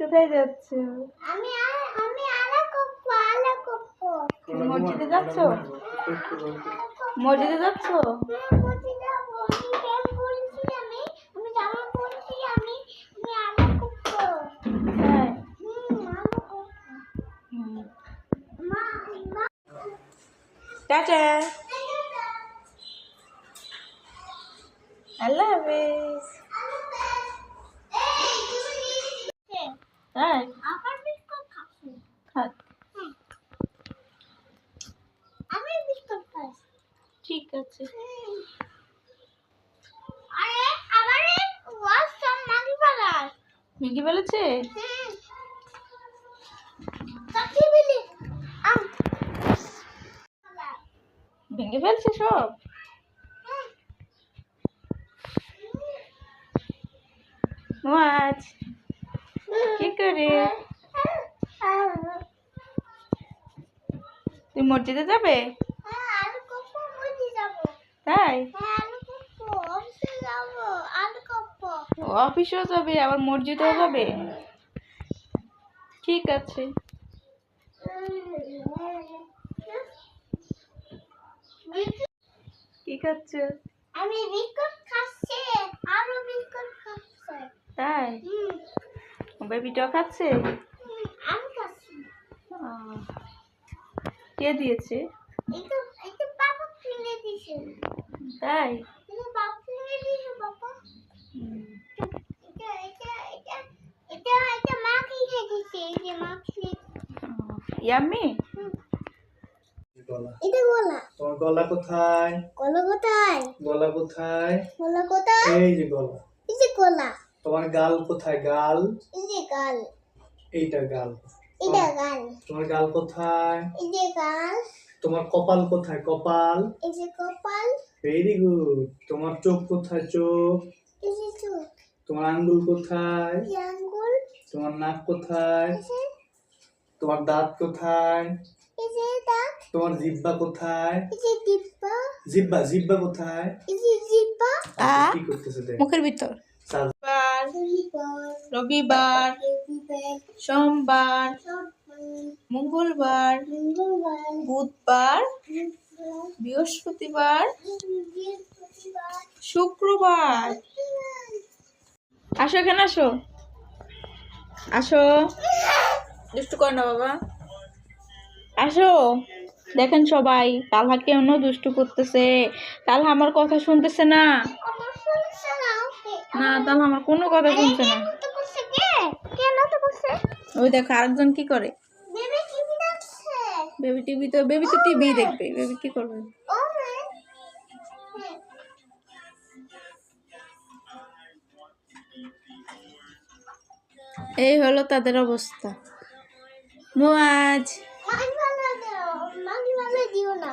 কোথায় যাচ্ছ? আমি আমি আলা কপ্প আলা কপ্প তুমি মসজিদে যাচ্ছ? মসজিদে যাচ্ছ? মসজিদে যাব। আমি প্রেম তাই? ঠিক আছে। মাগি বলেছে ভেঙে ফেলছে সব? মাছ কি করে? তুই মসজিদে যাবে? তাই? অফিসেও যাবে আবার মসজিদেও যাবে? ঠিক আছে। কি খাচ্ছ? আমি বিস্কুট খাচ্ছি আরও বিস্কুট খাচ্ছে। তাই? বেবিটাও খাচ্ছে আমি খাচ্ছি কে দিয়েছে? তাই? এটা। গলা। তোমার গলা কোথায়? গোলা কোথায়? গলা কোথায়? গোলা কোথায়? এই যে গলা। এই যে গোলা। তোমার গাল কোথায় গাল? এই গাল। এইটা গাল। এটা গাল। তোমার গাল কোথায়? এই যে গাল। তোমার কপাল কোথায়? কপাল? এই যে কপাল। ভেরি গুড তোমার চোখ কোথায় চোখ? এই যে চোখ। তোমার আঙ্গুল কোথায়? এই আঙ্গুল। তোমার নাক কোথায়? তোমার দাঁত কোথায়? এই যে দাঁত। তোমার জিব্বা কোথায়? এই যে ডিব্বা জিব্বা জিব্বা কোথায়? এই যে জিব্বা কি করতেছে দেখ। মুখের ভিতর। রবিবার, সোমবার, মঙ্গলবার, বুধবার, বৃহস্পতিবার, শুক্রবার। আসো এখানে আসো। আসো। দুষ্টু কর না বাবা। আসো। দেখেন সবাই, তালহা কেন দুষ্টু করতেছে। তালহা আমার কথা শুনতেছে না। না তালহা আমার কোনো কথা শুনছে না। ওই দেখো আরেকজন কি করে? বেবি টিভি তো বেবি তো টিভি দেখবে। বেবি কি করবে? হ্যাঁ। এই হলো তাদের অবস্থা। মুয়াজ। দিও না।